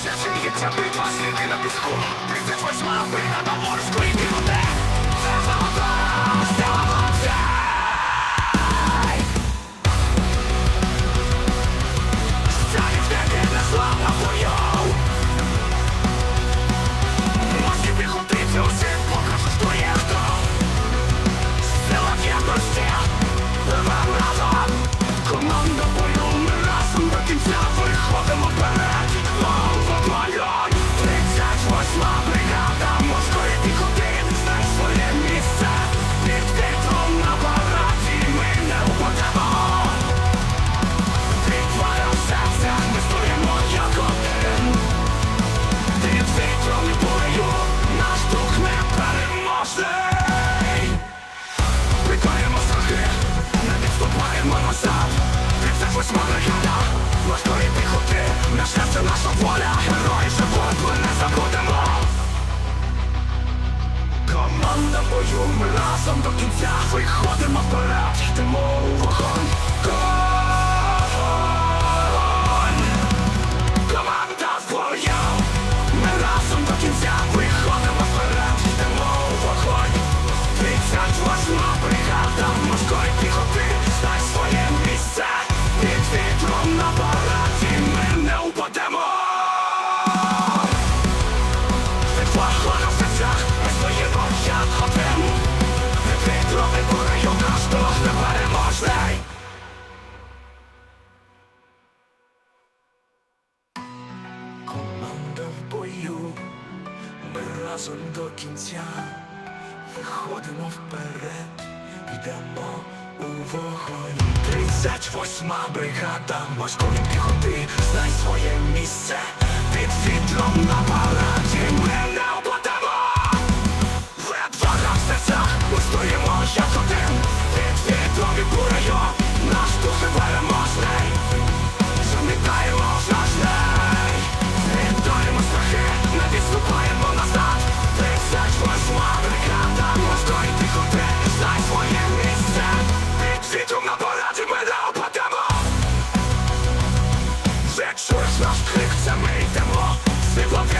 Ще є тями, вас на піску. 38 бригада морської Смага яда, важкої піхоти, на серце наша воля, герої живуть вони надію, ми разом до кінця виходимо вперед, йдемо у вогонь. Тридцять восьма бригада морської піхоти, знай своє місце. Крик ми йдемо, світло в